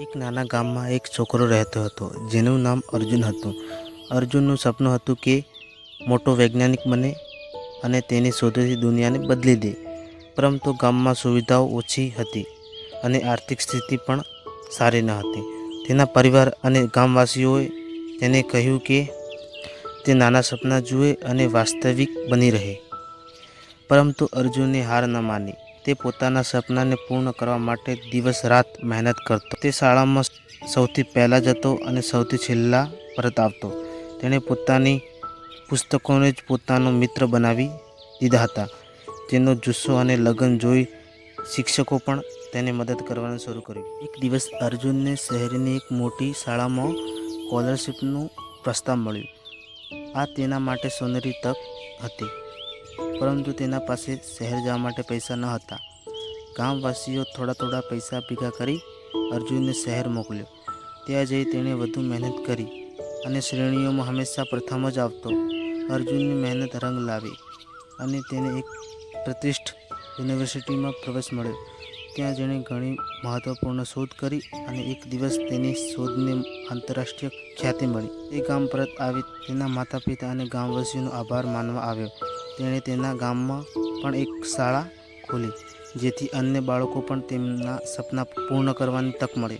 એક નાના ગામમાં એક છોકરો રહેતો હતો, જેનું નામ અર્જુન હતું. અર્જુનનું સપનું હતું કે મોટો વૈજ્ઞાનિક બને અને તેની શોધોથી દુનિયાને બદલી દે. પરંતુ ગામમાં સુવિધાઓ ઓછી હતી અને આર્થિક સ્થિતિ પણ સારી ન હતી. તેના પરિવાર અને ગામવાસીઓએ તેને કહ્યું કે તે નાના સપના જુએ અને વાસ્તવિક બની રહે. પરંતુ અર્જુને હાર ન માની. તે પોતાના સપનાને પૂર્ણ કરવા માટે દિવસ રાત મહેનત કરતો. તે શાળામાં સૌથી પહેલાં જતો અને સૌથી છેલ્લા પરત આવતો. તેણે પોતાની પુસ્તકોને જ પોતાનો મિત્ર બનાવી દીધા હતા. તેનો જુસ્સો અને લગન જોઈ શિક્ષકો પણ તેને મદદ કરવાનું શરૂ કર્યું. એક દિવસ અર્જુનને શહેરની એક મોટી શાળામાં સ્કોલરશીપનું પ્રસ્તાવ મળ્યું. આ તેના માટે સોનેરી તક હતી. પરંતુ તેના પાસે શહેર જવા માટે પૈસા ન હતા. ગામવાસીઓ થોડા થોડા પૈસા ભેગા કરી અર્જુનને શહેર મોકલ્યો. ત્યાં જઈ તેણે વધુ મહેનત કરી અને શ્રેણીઓમાં હંમેશા પ્રથમ જ આવતો. અર્જુનની મહેનત રંગ લાવી અને તેને એક પ્રતિષ્ઠ યુનિવર્સિટીમાં પ્રવેશ મળ્યો. ત્યાં જેણે ઘણી મહત્ત્વપૂર્ણ શોધ કરી અને એક દિવસ તેની શોધને આંતરરાષ્ટ્રીય ખ્યાતિ મળી. તે ગામ પરત આવી તેના માતા પિતા અને ગામવાસીઓનો આભાર માનવા આવ્યો. તેણે તેના ગામમાં પણ એક શાળા ખોલી, જેથી અન્ય બાળકો પણ તેમના સપના પૂર્ણ કરવાની તક મળે.